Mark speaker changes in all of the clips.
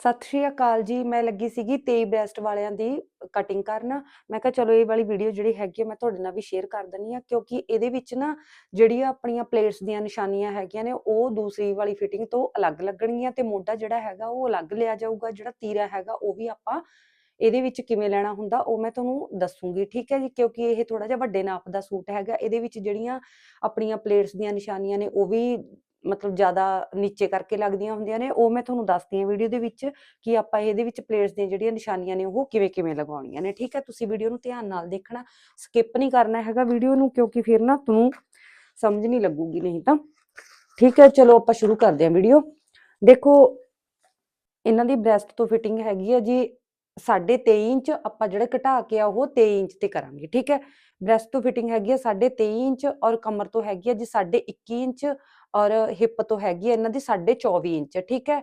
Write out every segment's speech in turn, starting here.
Speaker 1: ਸਤਿ ਸ਼੍ਰੀ ਅਕਾਲ ਜੀ, ਮੈਂ ਲੱਗੀ ਸੀਗੀ 23 ਬ੍ਰੈਸਟ ਵਾਲਿਆਂ ਦੀ ਕਟਿੰਗ ਕਰਨ। ਮੈਂ ਕਿਹਾ ਚਲੋ ਇਹ ਵਾਲੀ ਵੀਡੀਓ ਜਿਹੜੀ ਹੈਗੀ ਮੈਂ ਤੁਹਾਡੇ ਨਾਲ ਵੀ ਸ਼ੇਅਰ ਕਰ ਦਿੰਨੀ ਆ, ਕਿਉਂਕਿ ਇਹਦੇ ਵਿੱਚ ਨਾ ਜਿਹੜੀਆਂ ਆਪਣੀਆਂ ਪਲੇਟਸ ਦੀਆਂ ਨਿਸ਼ਾਨੀਆਂ ਹੈਗੀਆਂ ਨੇ, ਉਹ ਦੂਸਰੀ ਵਾਲੀ ਫਿਟਿੰਗ ਤੋਂ ਅਲੱਗ ਲੱਗਣਗੀਆਂ ਤੇ ਮੋਢਾ ਜਿਹੜਾ ਹੈਗਾ ਉਹ ਅਲੱਗ ਲਿਆ ਜਾਊਗਾ, ਜਿਹੜਾ ਤੀਰਾ ਹੈਗਾ ਉਹ ਵੀ ਆਪਾਂ ਇਹਦੇ ਵਿੱਚ ਕਿਵੇਂ ਲੈਣਾ ਹੁੰਦਾ ਉਹ ਮੈਂ ਤੁਹਾਨੂੰ ਦੱਸੂਗੀ, ਠੀਕ ਹੈ ਜੀ? ਕਿਉਂਕਿ ਇਹ ਥੋੜਾ ਜਿਹਾ ਵੱਡੇ ਨਾਪ ਦਾ ਸੂਟ ਹੈਗਾ, ਇਹਦੇ ਵਿੱਚ ਜਿਹੜੀਆਂ ਆਪਣੀਆਂ ਪਲੇਟਸ ਦੀਆਂ ਨਿਸ਼ਾਨੀਆਂ ਨੇ ਉਹ ਵੀ ਮਤਲਬ ਜ਼ਿਆਦਾ ਨੀਚੇ ਕਰਕੇ ਲੱਗਦੀਆਂ ਹੁੰਦੀਆਂ ਨੇ, ਉਹ ਮੈਂ ਤੁਹਾਨੂੰ ਦੱਸਦੀ ਹਾਂ ਵੀਡੀਓ ਦੇ ਵਿੱਚ ਕਿ ਆਪਾਂ ਇਹਦੇ ਵਿੱਚ ਪਲੇਟਸ ਦੀਆਂ ਜਿਹੜੀਆਂ ਨਿਸ਼ਾਨੀਆਂ ਨੇ, ਉਹ ਕਿਵੇਂ ਕਿਵੇਂ ਲਗਾਉਣੀਆਂ ਨੇ, ਠੀਕ ਹੈ? ਤੁਸੀਂ ਵੀਡੀਓ ਨੂੰ ਧਿਆਨ ਨਾਲ ਦੇਖਣਾ ਸਕਿਪ ਨਹੀਂ ਕਰਨਾ ਹੈਗਾ ਵੀਡੀਓ ਨੂੰ, ਕਿਉਂਕਿ ਫਿਰ ਨਾ ਤੁਹਾਨੂੰ ਸਮਝ ਨਹੀਂ ਲੱਗੂਗੀ, ਨਹੀਂ ਤਾਂ। ਠੀਕ ਹੈ, ਚਲੋ ਆਪਾਂ ਸ਼ੁਰੂ ਕਰਦੇ ਹਾਂ ਵੀਡੀਓ। ਦੇਖੋ, ਇਹਨਾਂ ਦੀ ਬ੍ਰੈਸਟ ਤੋਂ ਫਿਟਿੰਗ ਹੈਗੀ ਹੈ ਜੀ 23.5 ਇੰਚ ਆਪਾਂ ਜਿਹੜਾ ਘਟਾ ਕੇ ਆ, ਉਹ 23 ਇੰਚ ਤੇ ਕਰਾਂਗੇ, ਠੀਕ ਹੈ? ਬ੍ਰੈਸਟ ਤੋਂ ਫਿਟਿੰਗ ਹੈਗੀ ਹੈ 23.5 ਇੰਚ ਔਰ ਕਮਰ ਤੋਂ ਹੈਗੀ ਹੈ ਜੀ 21 ਇੰਚ ਔਰ ਹਿਪ ਤੋਂ ਹੈਗੀ ਹੈ ਇਹਨਾਂ ਦੀ 24 ਇੰਚ, ਠੀਕ ਹੈ?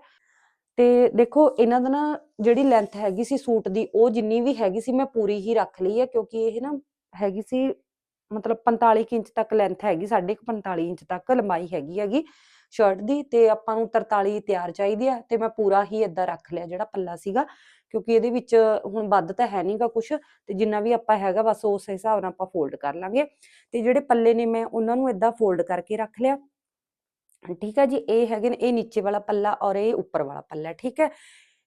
Speaker 1: ਤੇ ਦੇਖੋ, ਇਹਨਾਂ ਦਾ ਨਾ ਜਿਹੜੀ ਲੈਂਥ ਹੈਗੀ ਸੀ ਸੂਟ ਦੀ, ਉਹ ਜਿੰਨੀ ਵੀ ਹੈਗੀ ਸੀ ਮੈਂ ਪੂਰੀ ਹੀ ਰੱਖ ਲਈ ਹੈ ਕਿਉਂਕਿ ਇਹ ਨਾ ਹੈਗੀ ਸੀ ਮਤਲਬ 45 ਇੰਚ ਤੱਕ ਲੈਂਥ ਹੈਗੀ 45 ਇੰਚ ਤੱਕ ਲੰਬਾਈ ਹੈਗੀ ਹੈਗੀ ਸ਼ਰਟ ਦੀ, ਤੇ ਆਪਾਂ ਨੂੰ 43 ਤਿਆਰ ਚਾਹੀਦੀ ਆ, ਤੇ ਮੈਂ ਪੂਰਾ ਹੀ ਏਦਾਂ ਰੱਖ ਲਿਆ ਜਿਹੜਾ ਪੱਲਾ ਸੀਗਾ, ਕਿਉਂਕਿ ਇਹਦੇ ਵਿੱਚ ਹੁਣ ਵੱਧ ਤਾਂ ਹੈ ਨਹੀਂਗਾ ਕੁਝ ਤੇ ਜਿੰਨਾ ਵੀ ਆਪਾਂ ਹੈਗਾ ਬਸ ਉਸ ਹਿਸਾਬ ਨਾਲ ਆਪਾਂ ਫੋਲਡ ਕਰ ਲਾਂਗੇ, ਤੇ ਜਿਹੜੇ ਪੱਲੇ ਨੇ ਮੈਂ ਉਹਨਾਂ ਨੂੰ ਏਦਾਂ ਫੋਲਡ ਕਰਕੇ ਰੱਖ ਲਿਆ। ਠੀਕ ਹੈ ਜੀ, ਇਹ ਹੈਗੇ ਨੇ, ਇਹ ਨੀਚੇ ਵਾਲਾ ਪੱਲਾ ਔਰ ਇਹ ਉੱਪਰ ਵਾਲਾ ਪੱਲਾ, ਠੀਕ ਹੈ।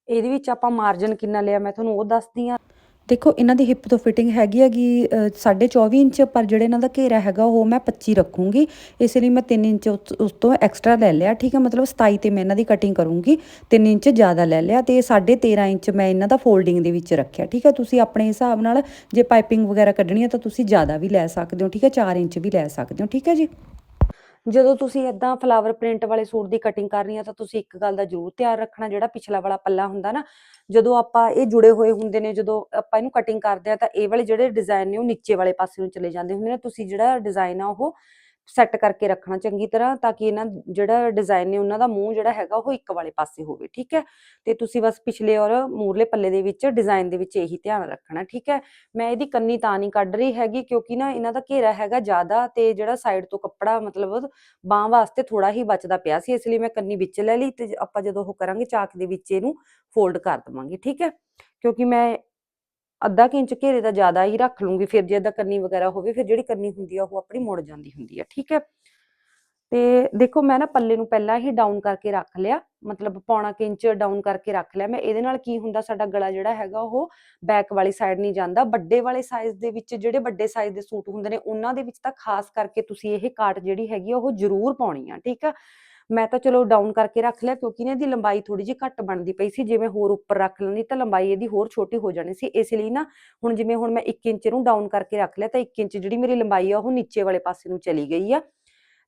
Speaker 1: ਇਹਦੇ ਵਿੱਚ ਆਪਾਂ ਮਾਰਜਨ ਕਿੰਨਾ ਲਿਆ, ਮੈਂ ਤੁਹਾਨੂੰ ਉਹ ਦੱਸਦੀ ਆ ਦੇਖੋ, ਇਹਨਾਂ ਦੀ ਹਿਪ ਤੋਂ ਫਿਟਿੰਗ ਹੈਗੀ ਹੈਗੀ 24 ਇੰਚ ਪਰ ਜਿਹੜੇ ਇਹਨਾਂ ਦਾ ਘੇਰਾ ਹੈਗਾ, ਉਹ ਮੈਂ 25 ਰੱਖੂੰਗੀ। ਇਸ ਲਈ ਮੈਂ 3 ਇੰਚ ਉਸ ਤੋਂ ਐਕਸਟਰਾ ਲੈ ਲਿਆ, ਠੀਕ ਹੈ। ਮਤਲਬ 27 ਤੇ ਮੈਂ ਇਹਨਾਂ ਦੀ ਕਟਿੰਗ ਕਰੂੰਗੀ 3 ਇੰਚ ਜ਼ਿਆਦਾ ਲੈ ਲਿਆ ਤੇ 13.5 ਇੰਚ ਮੈਂ ਇਹਨਾਂ ਦਾ ਫੋਲਡਿੰਗ ਦੇ ਵਿੱਚ ਰੱਖਿਆ, ਠੀਕ ਹੈ। ਤੁਸੀਂ ਆਪਣੇ ਹਿਸਾਬ ਨਾਲ ਜੇ ਪਾਈਪਿੰਗ ਵਗੈਰਾ ਕੱਢਣੀ ਹੈ ਤਾਂ ਤੁਸੀਂ ਜ਼ਿਆਦਾ ਵੀ ਲੈ ਸਕਦੇ ਹੋ, ਠੀਕ ਹੈ। 4 ਇੰਚ ਵੀ ਲੈ ਸਕਦੇ ਹੋ, ਠੀਕ ਹੈ ਜੀ। ਜਦੋਂ ਤੁਸੀਂ ਇਦਾਂ ਫਲਾਵਰ ਪ੍ਰਿੰਟ ਵਾਲੇ ਸੂਟ ਦੀ ਕਟਿੰਗ ਕਰਨੀ ਆ ਤਾਂ ਤੁਸੀਂ ਇੱਕ ਗੱਲ ਦਾ ਜ਼ਰੂਰ ਧਿਆਨ ਰੱਖਣਾ, ਜਿਹੜਾ ਪਿਛਲਾ ਵਾਲਾ ਪੱਲਾ ਹੁੰਦਾ ਨਾ, ਜਦੋਂ ਆਪਾਂ ਇਹ ਜੁੜੇ ਹੋਏ ਹੁੰਦੇ ਨੇ, ਜਦੋਂ ਆਪਾਂ ਇਹਨੂੰ ਕਟਿੰਗ ਕਰਦੇ ਆ ਤਾਂ ਇਹ ਵਾਲੇ ਜਿਹੜੇ ਡਿਜ਼ਾਈਨ ਨੇ ਉਹ ਨੀਚੇ ਵਾਲੇ ਪਾਸੇ ਨੂੰ ਚਲੇ ਜਾਂਦੇ ਹੁੰਦੇ ਨੇ, ਤੁਸੀਂ ਜਿਹੜਾ ਡਿਜ਼ਾਈਨ ਆ ਉਹ ਸੈੱਟ ਕਰਕੇ ਰੱਖਣਾ ਚੰਗੀ ਤਰ੍ਹਾਂ ਤਾਂ ਕਿ ਇਹਨਾਂ ਜਿਹੜਾ ਡਿਜ਼ਾਈਨ ਨੇ ਉਹਨਾਂ ਦਾ ਮੂੰਹ ਜਿਹੜਾ ਹੈਗਾ ਉਹ ਇੱਕ ਵਾਲੇ ਪਾਸੇ ਹੋਵੇ, ਠੀਕ ਹੈ? ਤੇ ਤੁਸੀਂ ਬਸ ਪਿਛਲੇ ਔਰ ਮੂਰਲੇ ਪੱਲੇ ਦੇ ਵਿੱਚ ਡਿਜ਼ਾਈਨ ਦੇ ਵਿੱਚ ਇਹੀ ਧਿਆਨ ਰੱਖਣਾ, ਠੀਕ ਹੈ? ਮੈਂ ਇਹਦੀ ਕੰਨੀ ਤਾਂ ਨਹੀਂ ਕੱਢ ਰਹੀ ਹੈਗੀ ਕਿਉਂਕਿ ਨਾ ਇਹਨਾਂ ਦਾ ਘੇਰਾ ਹੈਗਾ ਜ਼ਿਆਦਾ ਤੇ ਜਿਹੜਾ ਸਾਈਡ ਤੋਂ ਕੱਪੜਾ ਮਤਲਬ ਬਾਹ ਵਾਸਤੇ ਥੋੜਾ ਹੀ ਬਚਦਾ ਪਿਆ ਸੀ, ਇਸ ਲਈ ਮੈਂ ਕੰਨੀ ਵਿੱਚ ਲੈ ਲਈ ਤੇ ਆਪਾਂ ਜਦੋਂ ਉਹ ਕਰਾਂਗੇ ਚਾਕ ਦੇ ਵਿੱਚ ਇਹਨੂੰ ਫੋਲਡ ਕਰ ਦਵਾਂਗੇ, ਠੀਕ ਹੈ? ਕਿਉਂਕਿ ਮੈਂ ਅੱਧਾ ਕੁ ਇੰਚ ਘੇਰੇ ਦਾ ਜ਼ਿਆਦਾ ਹੀ ਰੱਖ ਲੂੰਗੀ, ਫਿਰ ਜੇ ਅੱਧਾ ਕੰਨੀ ਵਗੈਰਾ ਹੋਵੇ, ਫਿਰ ਜਿਹੜੀ ਕੰਨੀ ਹੁੰਦੀ ਆ, ਉਹ ਆਪਣੀ ਮੁੜ ਜਾਂਦੀ ਹੁੰਦੀ ਆ, ਠੀਕ ਹੈ? ਤੇ ਦੇਖੋ, ਮੈਂ ਨਾ ਪੱਲੇ ਨੂੰ ਪਹਿਲਾਂ ਹੀ ਡਾਊਨ ਕਰਕੇ ਰੱਖ ਲਿਆ, ਮਤਲਬ ਪੌਣਾ ਇੰਚ ਡਾਊਨ ਕਰਕੇ ਰੱਖ ਲਿਆ, ਮੈਂ ਇਹਦੇ ਨਾਲ ਕੀ ਹੁੰਦਾ, ਸਾਡਾ ਗਲਾ ਜਿਹੜਾ ਹੈਗਾ, ਉਹ ਬੈਕ ਵਾਲੀ ਸਾਈਡ ਨਹੀਂ ਜਾਂਦਾ, ਵੱਡੇ ਵਾਲੇ ਸਾਈਜ਼ ਦੇ ਵਿੱਚ ਜਿਹੜੇ ਵੱਡੇ ਸਾਈਜ਼ ਦੇ ਸੂਟ ਹੁੰਦੇ ਨੇ, ਉਹਨਾਂ ਦੇ ਵਿੱਚ ਤਾਂ ਖਾਸ ਕਰਕੇ ਤੁਸੀਂ ਇਹ ਕਾਟ ਜਿਹੜੀ ਹੈਗੀ ਆ, ਉਹ ਜ਼ਰੂਰ ਪਾਉਣੀ ਆ, ਠੀਕ ਆ? ਮੈਂ ਤਾਂ ਚਲੋ ਡਾਊਨ ਕਰਕੇ ਰੱਖ ਲਿਆ ਕਿਉਂਕਿ ਨਾ ਇਹਦੀ ਲੰਬਾਈ ਥੋੜੀ ਜਿਹੀ ਘੱਟ ਬਣਦੀ ਪਈ ਸੀ, ਜਿਵੇਂ ਹੋਰ ਉੱਪਰ ਰੱਖ ਲੈਂਦੀ ਤਾਂ ਲੰਬਾਈ ਇਹਦੀ ਹੋਰ ਛੋਟੀ ਹੋ ਜਾਣੀ ਸੀ, ਇਸ ਲਈ ਨਾ ਹੁਣ ਜਿਵੇਂ ਹੁਣ ਮੈਂ 1 ਇੰਚ ਨੂੰ ਡਾਊਨ ਕਰਕੇ ਰੱਖ ਲਿਆ ਤਾਂ 1 ਇੰਚ ਜਿਹੜੀ ਮੇਰੀ ਲੰਬਾਈ ਆ ਉਹ ਨੀਚੇ ਵਾਲੇ ਪਾਸੇ ਨੂੰ ਚਲੀ ਗਈ ਆ।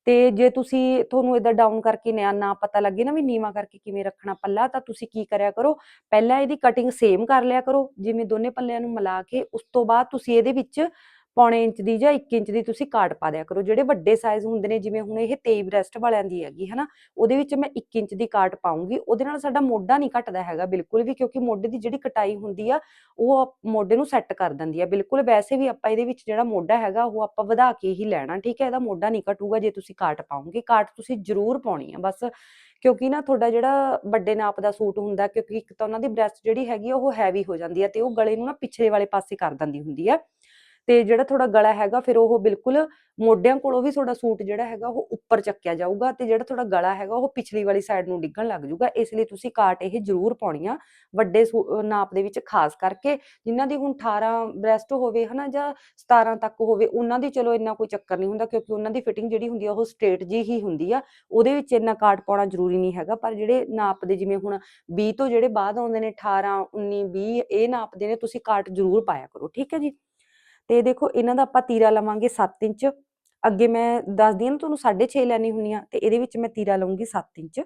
Speaker 1: ਤੇ ਜੇ ਤੁਸੀਂ ਤੁਹਾਨੂੰ ਇਦਾਂ ਡਾਊਨ ਕਰਕੇ ਨਿਆ ਨਾ ਪਤਾ ਲੱਗੇ ਨਾ ਵੀ ਨੀਵਾ ਕਰਕੇ ਕਿਵੇਂ ਰੱਖਣਾ ਪੱਲਾ, ਤਾਂ ਤੁਸੀਂ ਕੀ ਕਰਿਆ ਕਰੋ, ਪਹਿਲਾਂ ਇਹਦੀ ਕਟਿੰਗ ਸੇਮ ਕਰ ਲਿਆ ਕਰੋ, ਜਿਵੇਂ ਦੋਨੇ ਪੱਲਿਆਂ ਨੂੰ ਮਿਲਾ ਕੇ ਉਸ ਤੋਂ ਬਾਅਦ ਤੁਸੀਂ ਇਹਦੇ ਵਿੱਚ ਪੌਣੇ ਇੰਚ ਦੀ ਜਾਂ 1 ਇੰਚ ਦੀ ਤੁਸੀਂ ਕਾਟ ਪਾ ਦਿਆ ਕਰੋ। ਜਿਹੜੇ ਵੱਡੇ ਸਾਈਜ਼ ਹੁੰਦੇ ਨੇ, ਜਿਵੇਂ ਹੁਣ ਇਹ 23 ਬ੍ਰੈਸਟ ਵਾਲਿਆਂ ਦੀ ਹੈਗੀ, ਹਨਾ, ਉਹਦੇ ਵਿੱਚ ਮੈਂ 1 ਇੰਚ ਦੀ ਕਾਟ ਪਾਉਂਗੀ ਉਹਦੇ ਨਾਲ ਸਾਡਾ ਮੋਢਾ ਨਹੀਂ ਘਟਦਾ ਹੈਗਾ ਬਿਲਕੁਲ ਵੀ, ਕਿਉਂਕਿ ਮੋਢੇ ਦੀ ਜਿਹੜੀ ਕਟਾਈ ਹੁੰਦੀ ਆ, ਉਹ ਮੋਢੇ ਨੂੰ ਸੈੱਟ ਕਰ ਦਿੰਦੀ ਆ। ਬਿਲਕੁਲ ਵੈਸੇ ਵੀ ਆਪਾਂ ਇਹਦੇ ਵਿੱਚ ਜਿਹੜਾ ਮੋਢਾ ਹੈਗਾ, ਉਹ ਆਪਾਂ ਵਧਾ ਕੇ ਹੀ ਲੈਣਾ, ਠੀਕ ਹੈ? ਇਹਦਾ ਮੋਢਾ ਨਹੀਂ ਘਟੂਗਾ ਜੇ ਤੁਸੀਂ ਕਾਟ ਪਾਉਂਗੇ। ਕਾਟ ਤੁਸੀਂ ਜ਼ਰੂਰ ਪਾਉਣੀ ਆ, ਬਸ। ਕਿਉਂਕਿ ਨਾ ਤੁਹਾਡਾ ਜਿਹੜਾ ਵੱਡੇ ਨਾਪ ਦਾ ਸੂਟ ਹੁੰਦਾ, ਕਿਉਂਕਿ ਇੱਕ ਤਾਂ ਉਹਨਾਂ ਦੀ ਬ੍ਰੈਸਟ ਜਿਹੜੀ ਹੈਗੀ ਆ, ਉਹ ਹੈਵੀ ਹੋ ਜਾਂਦੀ ਆ ਤੇ ਉਹ ਗਲੇ ਨੂੰ ਨਾ ਪਿਛਲੇ ਵਾਲੇ ਪਾਸੇ ਕਰ ਦਿੰਦੀ ਹੁੰਦੀ ਆ। ਤੇ ਜਿਹੜਾ ਤੁਹਾਡਾ ਗਲਾ ਹੈਗਾ ਫਿਰ ਉਹ ਬਿਲਕੁਲ ਮੋਢਿਆਂ ਕੋਲੋਂ ਵੀ ਤੁਹਾਡਾ ਸੂਟ ਜਿਹੜਾ ਹੈਗਾ ਉਹ ਉੱਪਰ ਚੱਕਿਆ ਜਾਊਗਾ ਤੇ ਜਿਹੜਾ ਤੁਹਾਡਾ ਗਲਾ ਹੈਗਾ ਉਹ ਪਿਛਲੀ ਵਾਲੀ ਸਾਈਡ ਨੂੰ ਡਿੱਗਣ ਲੱਗ ਜਾਊਗਾ, ਇਸ ਲਈ ਤੁਸੀਂ ਕਾਟ ਇਹ ਜ਼ਰੂਰ ਪਾਉਣੀ ਆ ਵੱਡੇ ਨਾਪ ਦੇ ਵਿੱਚ ਖਾਸ ਕਰਕੇ ਜਿਨ੍ਹਾਂ ਦੀ ਹੁਣ 18 ਬ੍ਰੈਸਟ ਹੋਵੇ ਹਨਾ ਜਾਂ 17 ਤੱਕ ਹੋਵੇ ਉਹਨਾਂ ਦੀ ਚਲੋ ਇੰਨਾ ਕੋਈ ਚੱਕਰ ਨਹੀਂ ਹੁੰਦਾ ਕਿਉਂਕਿ ਉਹਨਾਂ ਦੀ ਫਿਟਿੰਗ ਜਿਹੜੀ ਹੁੰਦੀ ਆ ਉਹ ਸਟ੍ਰੇਟ ਜੀ ਹੀ ਹੁੰਦੀ ਆ, ਉਹਦੇ ਵਿੱਚ ਇੰਨਾ ਕਾਟ ਪਾਉਣਾ ਜ਼ਰੂਰੀ ਨਹੀਂ ਹੈਗਾ ਪਰ ਜਿਹੜੇ ਨਾਪ ਦੇ ਜਿਵੇਂ ਹੁਣ 20 ਤੋਂ ਜਿਹੜੇ ਬਾਅਦ ਆਉਂਦੇ ਨੇ 18 19 20 ਇਹ ਨਾਪ ਦੇ ਨੇ ਤੁਸੀਂ ਕਾਟ ਜ਼ਰੂਰ ਪਾਇਆ ਕਰੋ, ਠੀਕ ਹੈ ਜੀ? ਤੇ ਦੇਖੋ, ਇਹਨਾਂ ਦਾ ਆਪਾਂ ਤੀਰਾ ਲਵਾਂਗੇ 7 ਇੰਚ। ਅੱਗੇ ਮੈਂ ਦੱਸਦੀ ਹਾਂ ਨਾ ਤੁਹਾਨੂੰ 6.5 ਲੈਣੀ ਹੁੰਨੀ ਆ, ਤੇ ਇਹਦੇ ਵਿੱਚ ਮੈਂ ਤੀਰਾ ਲਵਾਂਗੀ 7 ਇੰਚ।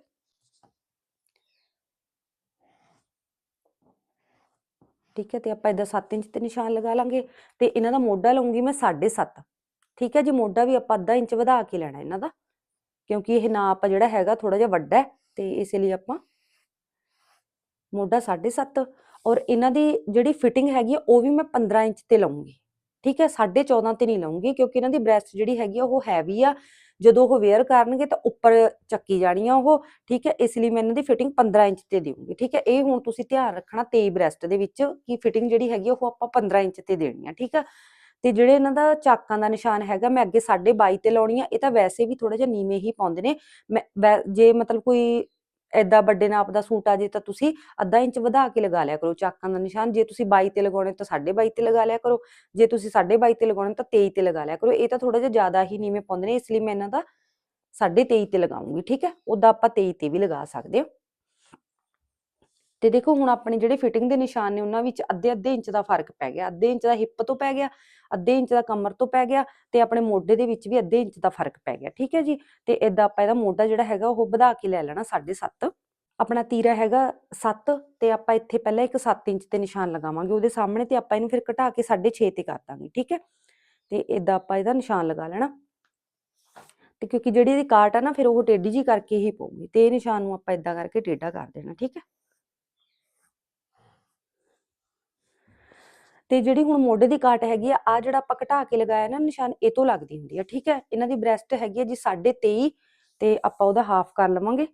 Speaker 1: ਠੀਕ ਹੈ, ਤੇ ਆਪਾਂ ਇਦਾਂ 7 ਇੰਚ ਤੇ ਨਿਸ਼ਾਨ ਲਗਾ ਲਾਂਗੇ, ਤੇ ਇਹਨਾਂ ਦਾ ਮੋਢਾ ਲਵਾਂਗੀ ਮੈਂ 7.5 ਠੀਕ ਹੈ, ਜੀ ਮੋਢਾ ਵੀ ਆਪਾਂ ਅੱਧਾ ਇੰਚ ਵਧਾ ਕੇ ਲੈਣਾ ਇਹਨਾਂ ਦਾ, ਕਿਉਂਕਿ ਇਹ ਨਾਪ ਜਿਹੜਾ ਹੈਗਾ ਥੋੜਾ ਜਿਹਾ ਵੱਡਾ ਹੈ, ਤੇ ਇਸੇ ਲਈ ਆਪਾਂ ਮੋਢਾ 7.5 ਔਰ ਇਹਨਾਂ ਦੀ ਜਿਹੜੀ ਫਿਟਿੰਗ ਹੈਗੀ ਆ, ਉਹ ਵੀ ਮੈਂ 15 ਇੰਚ ਤੇ ਲਵਾਂਗੀ। ਠੀਕ ਹੈ 14.5 ਤੇ ਨਹੀਂ ਲਵਾਂਗੀ ਕਿਉਂਕਿ ਇਹਨਾਂ ਦੀ ਬ੍ਰੈਸਟ ਜਿਹੜੀ ਹੈਗੀ ਆ ਉਹ ਹੈਵੀ ਆ। ਜਦੋਂ ਉਹ ਵੇਅਰ ਕਰਨਗੇ ਤਾਂ ਉੱਪਰ ਚੱਕੀ ਜਾਣੀ ਆ ਉਹ, ਠੀਕ ਹੈ, ਇਸ ਲਈ ਮੈਂ ਇਹਨਾਂ ਦੀ ਫਿਟਿੰਗ 15 ਇੰਚ ਤੇ ਦੇਵਾਂਗੀ ਠੀਕ ਹੈ। ਇਹ ਹੁਣ ਤੁਸੀਂ ਧਿਆਨ ਰੱਖਣਾ 23 ਬ੍ਰੈਸਟ ਦੇ ਵਿੱਚ ਕਿ ਫਿਟਿੰਗ ਜਿਹੜੀ ਹੈਗੀ ਆ ਉਹ ਆਪਾਂ 15 ਇੰਚ ਤੇ ਦੇਣੀ ਆ, ਠੀਕ ਆ। ਤੇ ਜਿਹੜੇ ਇਹਨਾਂ ਦਾ ਚਾਕਾਂ ਦਾ ਨਿਸ਼ਾਨ ਹੈਗਾ, ਮੈਂ ਅੱਗੇ 22.5 ਤੇ ਲਾਉਣੀ ਆ, ਇਹ ਤਾਂ ਵੈਸੇ ਵੀ ਥੋੜਾ ਜਿਹਾ ਨੀਵੇਂ ਹੀ ਪਾਉਂਦੇ ਨੇ। ਮੈਂ ਜੇ ਮਤਲਬ ਕੋਈ ਐਡਾ ਵੱਡੇ ਨਾਪ ਦਾ ਸੂਟ ਆ ਜੇ ਤਾਂ ਤੁਸੀਂ ਅੱਧਾ ਇੰਚ ਵਧਾ ਕੇ ਲਗਾ ਲਿਆ ਕਰੋ ਚਾਕਾਂ ਦਾ ਨਿਸ਼ਾਨ। ਜੇ ਤੁਸੀਂ 22 ਤੇ ਲਗਾਉਣੇ ਤਾਂ 22.5 ਤੇ ਲਗਾ ਲਿਆ ਕਰੋ। ਜੇ ਤੁਸੀਂ 22.5 ਤੇ ਲਗਾਉਣੇ ਤਾਂ 23 ਤੇ ਲਗਾ ਲਿਆ ਕਰੋ। ਇਹ ਤਾਂ ਥੋੜਾ ਜਿਹਾ ਜ਼ਿਆਦਾ ਹੀ ਨੀਵੇਂ ਪਾਉਂਦੇ ਨੇ, ਇਸ ਲਈ ਮੈਂ ਇਹਨਾਂ ਦਾ 23.5 ਤੇ ਲਗਾਉਂਗੀ, ਠੀਕ ਹੈ? ਉਦਾਂ ਆਪਾਂ 23 ਤੇ ਵੀ ਲਗਾ ਸਕਦੇ ਹਾਂ। ਤੇ ਦੇਖੋ ਹੁਣ ਆਪਣੇ ਜਿਹੜੇ ਫਿਟਿੰਗ ਦੇ ਨਿਸ਼ਾਨ ਨੇ ਉਹਨਾਂ ਵਿੱਚ ਅੱਧੇ ਅੱਧੇ ਇੰਚ ਦਾ ਫ਼ਰਕ ਪੈ ਗਿਆ, ਅੱਧੇ ਇੰਚ ਦਾ ਹਿੱਪ ਤੋਂ ਪੈ ਗਿਆ, ਅੱਧੇ ਇੰਚ ਦਾ ਕਮਰ ਤੋਂ ਪੈ ਗਿਆ ਤੇ ਆਪਣੇ ਮੋਢੇ ਦੇ ਵਿੱਚ ਵੀ ਅੱਧੇ ਇੰਚ ਦਾ ਫ਼ਰਕ ਪੈ ਗਿਆ, ਠੀਕ ਹੈ ਜੀ? ਤੇ ਇਦਾਂ ਆਪਾਂ ਇਹਦਾ ਮੋਢਾ ਜਿਹੜਾ ਹੈਗਾ ਉਹ ਵਧਾ ਕੇ ਲੈ ਲੈਣਾ 7.5 ਆਪਣਾ ਤੀਰਾ ਹੈਗਾ 7 ਤੇ ਆਪਾਂ ਇੱਥੇ ਪਹਿਲਾਂ ਇੱਕ 7 ਇੰਚ ਤੇ ਨਿਸ਼ਾਨ ਲਗਾਵਾਂਗੇ, ਉਹਦੇ ਸਾਹਮਣੇ ਤੇ ਆਪਾਂ ਇਹਨੂੰ ਫਿਰ ਘਟਾ ਕੇ 6.5 ਤੇ ਕਰ ਦਾਂਗੇ, ਠੀਕ ਹੈ? ਤੇ ਇਦਾਂ ਆਪਾਂ ਇਹਦਾ ਨਿਸ਼ਾਨ ਲਗਾ ਲੈਣਾ। ਤੇ ਕਿਉਂਕਿ ਜਿਹੜੀ ਇਹਦੀ ਕਾਟ ਆ ਨਾ, ਫਿਰ ਉਹ ਟੇਢੀ ਜੀ ਕਰਕੇ ਹੀ ਪਊਗੀ ਤੇ ਇਹ ਨਿਸ਼ਾਨ ਨੂੰ ਆਪਾਂ ਇਦਾਂ ਕਰਕੇ ਟੇਢਾ ਕਰ ਦੇਣਾ, ਠੀਕ ਹੈ? ਤੇ ਜਿਹੜੀ ਹੁਣ ਮੋਢੇ ਦੀ ਕਾਟ ਹੈਗੀ ਆ ਆ ਜਿਹੜਾ ਆਪਾਂ ਘਟਾ ਕੇ ਲਗਾਇਆ ਨਾ ਨਿਸ਼ਾਨ, ਇਹ ਤੋਂ ਲੱਗਦੀ ਹੁੰਦੀ ਆ, ਠੀਕ ਹੈ? ਇਹਨਾਂ ਦੀ ਬ੍ਰੈਸਟ ਹੈਗੀ ਆ ਜੀ 23.5 ਤੇ ਆਪਾਂ ਉਹਦਾ ਹਾਫ ਕਰ ਲਵਾਂਗੇ।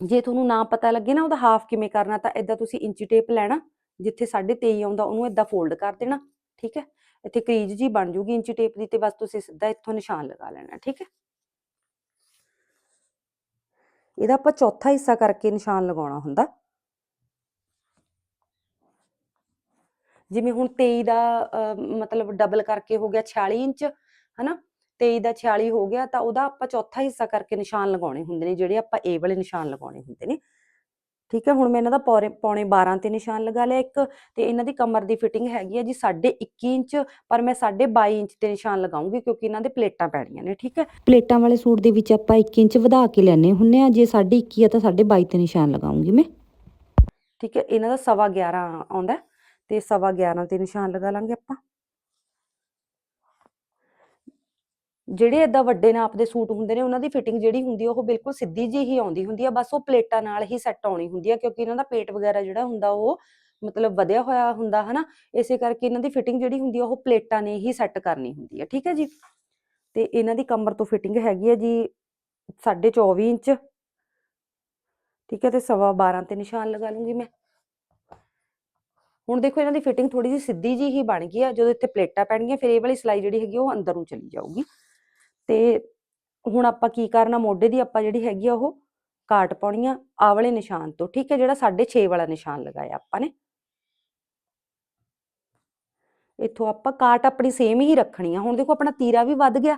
Speaker 1: ਜੇ ਤੁਹਾਨੂੰ ਨਾ ਪਤਾ ਲੱਗੇ ਨਾ ਉਹਦਾ ਹਾਫ ਕਿਵੇਂ ਕਰਨਾ, ਤਾਂ ਇਦਾਂ ਤੁਸੀਂ ਇੰਚੀ ਟੇਪ ਲੈਣਾ, ਜਿੱਥੇ 23.5 ਆਉਂਦਾ, ਉਹਨੂੰ ਇਦਾਂ ਫੋਲਡ ਕਰ ਦੇਣਾ, ਠੀਕ ਹੈ? ਇੱਥੇ ਕਰੀਜ ਜੀ ਬਣ ਜੂਗੀ ਇੰਚੀ ਟੇਪ ਦੀ, ਤੇ ਬਸ ਤੁਸੀਂ ਸਿੱਧਾ ਇੱਥੋਂ ਨਿਸ਼ਾਨ ਲਗਾ ਲੈਣਾ, ਠੀਕ ਹੈ? ਇਹਦਾ ਆਪਾਂ ਚੌਥਾ ਹਿੱਸਾ ਕਰਕੇ ਨਿਸ਼ਾਨ ਲਗਾਉਣਾ ਹੁੰਦਾ। ਜਿਵੇਂ ਹੁਣ 23 ਦਾ ਮਤਲਬ ਡਬਲ ਕਰਕੇ ਹੋ ਗਿਆ 46 ਇੰਚ, ਹਨਾ? 23 ਦਾ 46 ਹੋ ਗਿਆ ਤਾਂ ਉਹਦਾ ਆਪਾਂ ਚੌਥਾ ਹਿੱਸਾ ਕਰਕੇ ਨਿਸ਼ਾਨ ਲਗਾਉਣੇ ਹੁੰਦੇ ਨੇ, ਜਿਹੜੇ ਆਪਾਂ ਇਹ ਵਾਲੇ ਨਿਸ਼ਾਨ ਲਗਾਉਣੇ ਹੁੰਦੇ ਨੇ। ਠੀਕ ਹੈ, ਹੁਣ ਮੈਂ ਇਹਨਾਂ ਦਾ ਪੌਰੇ, ਪੌਣੇ 12 ਤੇ ਨਿਸ਼ਾਨ ਲਗਾ ਲਿਆ ਇੱਕ ਤੇ ਇਹਨਾਂ ਦੀ ਕਮਰ ਦੀ ਫਿਟਿੰਗ ਹੈਗੀ ਹੈ ਜੀ 21 ਇੰਚ, ਪਰ ਮੈਂ 22 ਇੰਚ ਤੇ ਨਿਸ਼ਾਨ ਲਗਾਉਂਗੀ ਕਿਉਂਕਿ ਇਹਨਾਂ ਦੇ ਪਲੇਟਾਂ ਪੈਣੀਆਂ ਨੇ, ਠੀਕ ਹੈ?
Speaker 2: ਪਲੇਟਾਂ ਵਾਲੇ ਸੂਟ ਦੇ ਵਿੱਚ ਆਪਾਂ 1 ਇੰਚ ਵਧਾ ਕੇ ਲੈਣੇ ਹੁੰਨੇ ਆ ਜੇ 21 ਆ ਤਾਂ 22 ਤੇ ਨਿਸ਼ਾਨ ਲਗਾਉਂਗੀ ਮੈਂ।
Speaker 1: ਠੀਕ ਹੈ, ਇਹਨਾਂ ਦਾ ਸਵਾ 11 ਆਉਂਦਾ ਤੇ ਸਵਾ 11 ਤੇ ਨਿਸ਼ਾਨ ਲਗਾ ਲਾਂਗੇ ਆਪਾਂ। ਜਿਹੜੇ ਏਦਾਂ ਵੱਡੇ ਨਾਪ ਦੇ ਸੂਟ ਹੁੰਦੇ ਨੇ, ਉਹਨਾਂ ਦੀ ਫਿਟਿੰਗ ਜਿਹੜੀ ਹੁੰਦੀ ਉਹ ਬਿਲਕੁਲ ਸਿੱਧੀ ਜਿਹੀ ਹੀ ਆਉਂਦੀ ਹੁੰਦੀ ਆ। ਬਸ ਉਹ ਪਲੇਟਾਂ ਨਾਲ ਹੀ ਸੈੱਟ ਆਉਣੀ ਹੁੰਦੀ ਆ, ਕਿਉਂਕਿ ਇਹਨਾਂ ਦਾ ਪੇਟ ਵਗੈਰਾ ਜਿਹੜਾ ਹੁੰਦਾ, ਉਹ ਮਤਲਬ ਵਧਿਆ ਹੋਇਆ ਹੁੰਦਾ, ਹਨਾ? ਇਸੇ ਕਰਕੇ ਇਹਨਾਂ ਦੀ ਫਿਟਿੰਗ ਜਿਹੜੀ ਹੁੰਦੀ ਆ, ਉਹ ਪਲੇਟਾਂ ਨੇ ਹੀ ਸੈੱਟ ਕਰਨੀ ਹੁੰਦੀ ਆ, ਠੀਕ ਹੈ ਜੀ? ਤੇ ਇਹਨਾਂ ਦੀ ਕਮਰ ਤੋਂ ਫਿਟਿੰਗ ਹੈਗੀ ਆ ਜੀ 24 ਇੰਚ। ਠੀਕ ਹੈ, ਤੇ ਸਵਾ 12 ਤੇ ਨਿਸ਼ਾਨ ਲਗਾ ਲੂੰਗੀ ਮੈਂ। ਹੁਣ ਦੇਖੋ ਇਹਨਾਂ ਦੀ ਫਿਟਿੰਗ ਥੋੜੀ ਜਿਹੀ ਸਿੱਧੀ ਜੀ ਹੀ ਬਣ ਗਈ ਆ, ਜਦੋਂ ਇੱਥੇ ਪਲੇਟਾਂ ਪੈਣਗੀਆਂ, ਫਿਰ ਇਹ ਵਾਲੀ ਸਲਾਈ ਜਿਹੜੀ ਹੈਗੀ ਉਹ ਅੰਦਰ ਨੂੰ ਚਲੀ ਜਾਊਗੀ। ਤੇ ਹੁਣ ਆਪਾਂ ਕੀ ਕਰਨਾ, ਮੋਢੇ ਦੀ ਆਪਾਂ ਜਿਹੜੀ ਹੈਗੀ ਆ, ਉਹ ਕਾਟ ਪਾਉਣੀ ਆ ਆ ਵਾਲੇ ਨਿਸ਼ਾਨ ਤੋਂ, ਠੀਕ ਹੈ, ਜਿਹੜਾ 6.5 ਵਾਲਾ ਨਿਸ਼ਾਨ ਲਗਾਇਆ ਆਪਾਂ ਨੇ। ਇੱਥੋਂ ਆਪਾਂ ਕਾਟ ਆਪਣੀ ਸੇਮ ਹੀ ਰੱਖਣੀ ਆ। ਹੁਣ ਦੇਖੋ ਆਪਣਾ ਤੀਰਾ ਵੀ ਵੱਧ ਗਿਆ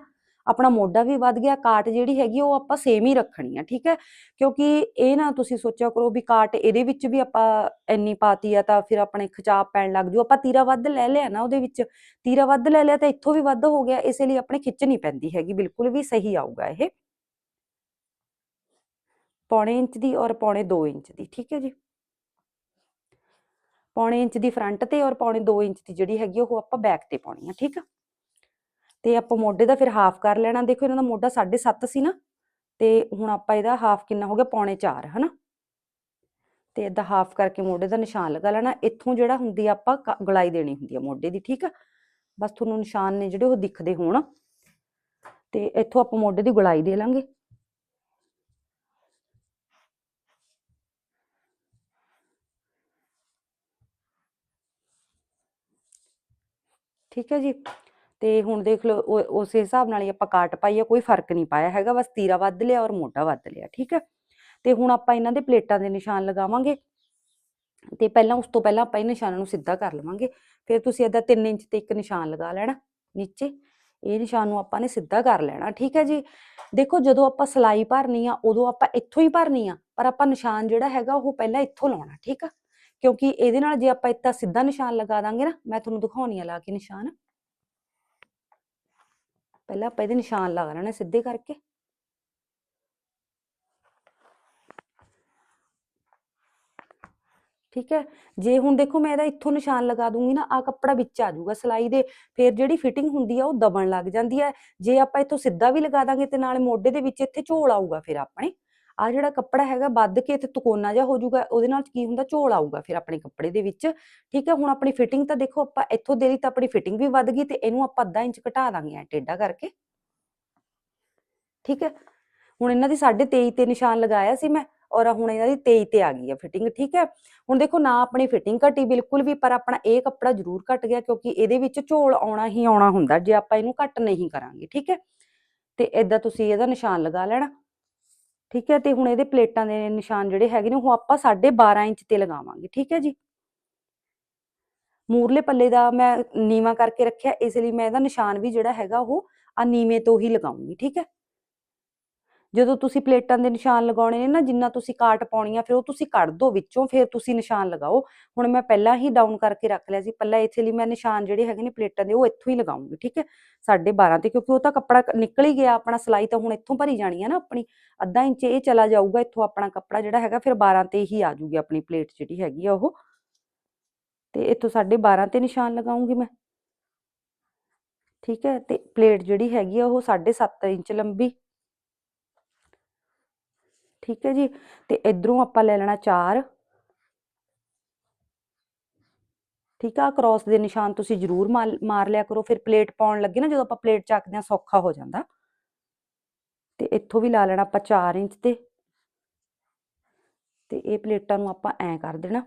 Speaker 1: ਆਪਣਾ ਮੋਢਾ ਵੀ ਵੱਧ ਗਿਆ, ਕਾਟ ਜਿਹੜੀ ਹੈਗੀ ਉਹ ਆਪਾਂ ਸੇਮ ਹੀ ਰੱਖਣੀ ਆ, ਠੀਕ ਹੈ? ਕਿਉਂਕਿ ਇਹ ਨਾ ਤੁਸੀਂ ਸੋਚਿਆ ਕਰੋ ਵੀ ਕਾਟ ਇਹਦੇ ਵਿੱਚ ਵੀ ਆਪਾਂ ਇੰਨੀ ਪਾਤੀ ਆ ਤਾਂ ਫਿਰ ਆਪਣੇ ਖਿਚਾਵ ਪੈਣ ਲੱਗ ਜੂ, ਆਪਾਂ ਤੀਰਾ ਵੱਧ ਲੈ ਲਿਆ ਨਾ ਉਹਦੇ ਵਿੱਚ, ਤੀਰਾ ਵੱਧ ਲੈ ਲਿਆ ਤਾਂ ਇੱਥੋਂ ਵੀ ਵੱਧ ਹੋ ਗਿਆ, ਇਸੇ ਲਈ ਆਪਣੇ ਖਿੱਚ ਨਹੀਂ ਪੈਂਦੀ ਹੈਗੀ, ਬਿਲਕੁਲ ਵੀ ਸਹੀ ਆਊਗਾ ਇਹ। ਪੌਣੇ ਇੰਚ ਦੀ ਔਰ ਪੌਣੇ 2 ਇੰਚ ਦੀ, ਠੀਕ ਹੈ ਜੀ? ਪੌਣੇ ਇੰਚ ਦੀ ਫਰੰਟ ਤੇ ਔਰ ਪੌਣੇ 2 ਇੰਚ ਦੀ ਜਿਹੜੀ ਹੈਗੀ ਉਹ ਆਪਾਂ ਬੈਕ ਤੇ ਪਾਉਣੀ ਆ, ਠੀਕ ਆ? ਤੇ ਆਪਾਂ ਮੋਢੇ ਦਾ ਫਿਰ ਹਾਫ ਕਰ ਲੈਣਾ। ਦੇਖੋ ਇਹਨਾਂ ਦਾ ਮੋਢਾ 7.5 ਸੀ ਨਾ, ਤੇ ਹੁਣ ਆਪਾਂ ਇਹਦਾ ਹਾਫ ਕਿੰਨਾ ਹੋ ਗਿਆ? ਪੌਣੇ 4 ਹਨਾ? ਤੇ ਇਦਾਂ ਹਾਫ ਕਰਕੇ ਮੋਢੇ ਦਾ ਨਿਸ਼ਾਨ ਲਗਾ ਲੈਣਾ। ਇੱਥੋਂ ਜਿਹੜਾ ਹੁੰਦੀ ਆਪਾਂ ਗਲਾਈ ਦੇਣੀ ਹੁੰਦੀ ਆ ਮੋਢੇ ਦੀ, ਠੀਕ ਆ? ਬਸ ਤੁਹਾਨੂੰ ਨਿਸ਼ਾਨ ਨੇ ਜਿਹੜੇ ਉਹ ਦਿਖਦੇ ਹੋਣ। ਤੇ ਇੱਥੋਂ ਆਪਾਂ ਮੋਢੇ ਦੀ ਗਲਾਈ ਦੇ ਲਾਂਗੇ। ਠੀਕ ਹੈ ਜੀ? ਤੇ ਹੁਣ ਦੇਖ ਲਓ ਉਸੇ ਹਿਸਾਬ ਨਾਲ ਹੀ ਆਪਾਂ ਕਾਟ ਪਾਈ ਆ ਕੋਈ ਫ਼ਰਕ ਨਹੀਂ ਪਾਇਆ ਹੈਗਾ, ਬਸ ਤੀਰਾ ਵੱਧ ਲਿਆ ਔਰ ਮੋਢਾ ਵੱਧ ਲਿਆ, ਠੀਕ ਹੈ? ਤੇ ਹੁਣ ਆਪਾਂ ਇਹਨਾਂ ਦੇ ਪਲੇਟਾਂ ਦੇ ਨਿਸ਼ਾਨ ਲਗਾਵਾਂਗੇ ਤੇ ਪਹਿਲਾਂ ਉਸ ਤੋਂ ਪਹਿਲਾਂ ਆਪਾਂ ਇਹ ਨਿਸ਼ਾਨਾਂ ਨੂੰ ਸਿੱਧਾ ਕਰ ਲਵਾਂਗੇ। ਫਿਰ ਤੁਸੀਂ ਏਦਾਂ 3 ਇੰਚ ਤੇ ਇੱਕ ਨਿਸ਼ਾਨ ਲਗਾ ਲੈਣਾ ਨੀਚੇ, ਇਹ ਨਿਸ਼ਾਨ ਨੂੰ ਆਪਾਂ ਨੇ ਸਿੱਧਾ ਕਰ ਲੈਣਾ, ਠੀਕ ਹੈ ਜੀ? ਦੇਖੋ ਜਦੋਂ ਆਪਾਂ ਸਲਾਈ ਭਰਨੀ ਆ, ਉਦੋਂ ਆਪਾਂ ਇੱਥੋਂ ਹੀ ਭਰਨੀ ਆ, ਪਰ ਆਪਾਂ ਨਿਸ਼ਾਨ ਜਿਹੜਾ ਹੈਗਾ ਉਹ ਪਹਿਲਾਂ ਇੱਥੋਂ ਲਾਉਣਾ, ਠੀਕ ਆ? ਕਿਉਂਕਿ ਇਹਦੇ ਨਾਲ ਜੇ ਆਪਾਂ ਇੱਦਾਂ ਸਿੱਧਾ ਨਿਸ਼ਾਨ ਲਗਾ ਦਾਂਗੇ ਨਾ, ਮੈਂ ਤੁਹਾਨੂੰ ਦਿਖਾਉਣੀ ਆ ਲਾ ਕੇ ਨਿਸ਼ਾਨ। ਪਹਿਲਾਂ ਆਪਾਂ ਇਹਦੇ ਨਿਸ਼ਾਨ ਲਾ ਲੈਣੇ ਸਿੱਧੇ ਕਰਕੇ। ਠੀਕ ਹੈ? ਜੇ ਹੁਣ ਦੇਖੋ ਮੈਂ ਇਹਦਾ ਇੱਥੋਂ ਨਿਸ਼ਾਨ ਲਗਾ ਦੂੰਗੀ ਨਾ ਆ ਕੱਪੜਾ ਵਿੱਚ ਆ ਜਾਊਗਾ ਸਲਾਈ ਦੇ, ਫਿਰ ਜਿਹੜੀ ਫਿਟਿੰਗ ਹੁੰਦੀ ਆ ਉਹ ਦਬਣ ਲੱਗ ਜਾਂਦੀ ਹੈ। ਜੇ ਆਪਾਂ ਇੱਥੋਂ ਸਿੱਧਾ ਵੀ ਲਗਾ ਦਾਂਗੇ ਤੇ ਨਾਲੇ ਮੋਢੇ ਦੇ ਵਿੱਚ ਇੱਥੇ ਝੋਲ ਆਊਗਾ ਫਿਰ ਆਪਣੇ। ਆ ਜਿਹੜਾ ਕੱਪੜਾ ਹੈਗਾ ਵੱਧ ਕੇ ਇੱਥੇ ਤਕੋਨਾ ਜਿਹਾ ਹੋ ਜਾਊਗਾ ਉਹਦੇ ਨਾਲ ਕੀ ਹੁੰਦਾ? ਝੋਲ ਆਊਗਾ ਫਿਰ ਆਪਣੇ ਕੱਪੜੇ ਦੇ ਵਿੱਚ, ਠੀਕ ਹੈ? ਹੁਣ ਆਪਣੀ ਫਿਟਿੰਗ ਤਾਂ ਦੇਖੋ ਆਪਾਂ ਇੱਥੋਂ ਦੇ ਲਈ ਤਾਂ ਆਪਣੀ ਫਿਟਿੰਗ ਵੀ ਵੱਧ ਗਈ ਤੇ ਇਹਨੂੰ ਆਪਾਂ ਅੱਧਾ ਇੰਚ ਘਟਾ ਦਾਂਗੇ ਐ ਟੇਢਾ ਕਰਕੇ। ਠੀਕ ਹੈ? ਹੁਣ ਇਹਨਾਂ ਦੀ 23.5 ਤੇ ਨਿਸ਼ਾਨ ਲਗਾਇਆ ਸੀ ਮੈਂ ਔਰ ਹੁਣ ਇਹਨਾਂ ਦੀ 23 ਤੇ ਆ ਗਈ ਹੈ ਫਿਟਿੰਗ ਠੀਕ ਹੈ? ਹੁਣ ਦੇਖੋ ਨਾ ਆਪਣੀ ਫਿਟਿੰਗ ਘਟੀ ਬਿਲਕੁਲ ਵੀ, ਪਰ ਆਪਣਾ ਇਹ ਕੱਪੜਾ ਜ਼ਰੂਰ ਘਟ ਗਿਆ ਕਿਉਂਕਿ ਇਹਦੇ ਵਿੱਚ ਝੋਲ ਆਉਣਾ ਹੀ ਆਉਣਾ ਹੁੰਦਾ, ਜੇ ਆਪਾਂ ਇਹਨੂੰ ਘੱਟ ਨਹੀਂ ਕਰਾਂਗੇ, ਠੀਕ ਹੈ? ਤੇ ਇਦਾਂ ਤੁਸੀਂ ਇਹਦਾ ਨਿਸ਼ਾਨ ਲਗਾ ਲੈਣਾ। ਠੀਕ ਹੈ, ਤੇ ਹੁਣ ਇਹਦੇ ਪਲੇਟਾਂ ਦੇ ਨਿਸ਼ਾਨ ਜਿਹੜੇ ਹੈਗੇ ਨੇ, ਉਹ ਆਪਾਂ 12.5 ਇੰਚ ਤੇ ਲਗਾਵਾਂਗੇ, ਠੀਕ ਹੈ ਜੀ। ਮੂਰਲੇ ਪੱਲੇ ਦਾ ਮੈਂ ਨੀਵਾ ਕਰਕੇ ਰੱਖਿਆ, ਇਸ ਲਈ ਮੈਂ ਇਹਦਾ ਨਿਸ਼ਾਨ ਵੀ ਜਿਹੜਾ ਹੈਗਾ, ਉਹ ਆ ਨੀਵੇਂ ਤੋਂ ਹੀ ਲਗਾਉਂਗੀ, ਠੀਕ ਹੈ। ਜਦੋਂ ਤੁਸੀਂ ਪਲੇਟਾਂ ਦੇ ਨਿਸ਼ਾਨ ਲਗਾਉਣੇ ਨੇ ਨਾ, ਜਿੰਨਾ ਤੁਸੀਂ ਕਾਟ ਪਾਉਣੀ ਆ ਫਿਰ ਉਹ ਤੁਸੀਂ ਕੱਢ ਦੋ ਵਿੱਚੋਂ, ਫਿਰ ਤੁਸੀਂ ਨਿਸ਼ਾਨ ਲਗਾਓ। ਹੁਣ ਮੈਂ ਪਹਿਲਾਂ ਹੀ ਡਾਊਨ ਕਰਕੇ ਰੱਖ ਲਿਆ ਸੀ। ਪਹਿਲਾਂ ਇਥੇ ਲਈ ਮੈਂ ਨਿਸ਼ਾਨ ਜਿਹੜੇ ਹੈਗੇ ਨੇ ਪਲੇਟਾਂ ਦੇ, ਉਹ ਇੱਥੋਂ ਹੀ ਲਗਾਉਂਗੀ, ਠੀਕ ਹੈ? 12.5 ਤੇ, ਕਿਉਂਕਿ ਉਹ ਤਾਂ ਕੱਪੜਾ ਨਿਕਲ ਹੀ ਗਿਆ ਆਪਣਾ, ਸਲਾਈ ਤਾਂ ਹੁਣ ਇੱਥੋਂ ਭਰੀ ਜਾਣੀ ਹੈ ਨਾ ਆਪਣੀ। ਅੱਧਾ ਇੰਚ ਇਹ ਚਲਾ ਜਾਊਗਾ, ਇੱਥੋਂ ਆਪਣਾ ਕੱਪੜਾ ਜਿਹੜਾ ਹੈਗਾ, ਫਿਰ 12 ਤੇ ਹੀ ਆ ਜਾਊਗੀ ਆਪਣੀ ਪਲੇਟ ਜਿਹੜੀ ਹੈਗੀ ਆ ਉਹ। ਤੇ ਇੱਥੋਂ 12.5 ਤੇ ਨਿਸ਼ਾਨ ਲਗਾਉਂਗੀ ਮੈਂ। ਠੀਕ ਹੈ? ਤੇ ਪਲੇਟ ਜਿਹੜੀ ਹੈਗੀ ਆ ਉਹ 7.5 ਇੰਚ ਲੰਬੀ। ਠੀਕ ਹੈ ਜੀ? ਤੇ ਇਧਰੋਂ ਆਪਾਂ ਲੈ ਲੈਣਾ 4 ਠੀਕ ਆ ਕ੍ਰਾਸ ਦੇ ਨਿਸ਼ਾਨ ਤੁਸੀਂ ਜ਼ਰੂਰ ਮਾਰ ਮਾਰ ਲਿਆ ਕਰੋ। ਫਿਰ ਪਲੇਟ ਪਾਉਣ ਲੱਗੇ ਨਾ, ਜਦੋਂ ਆਪਾਂ ਪਲੇਟ ਚੱਕਦੇ ਆ ਸੌਖਾ ਹੋ ਜਾਂਦਾ। ਤੇ ਇੱਥੋਂ ਵੀ ਲਾ ਲੈਣਾ ਆਪਾਂ 4 ਇੰਚ ਤੇ। ਤੇ ਇਹ ਪਲੇਟਾਂ ਨੂੰ ਆਪਾਂ ਐਂ ਕਰ ਦੇਣਾ।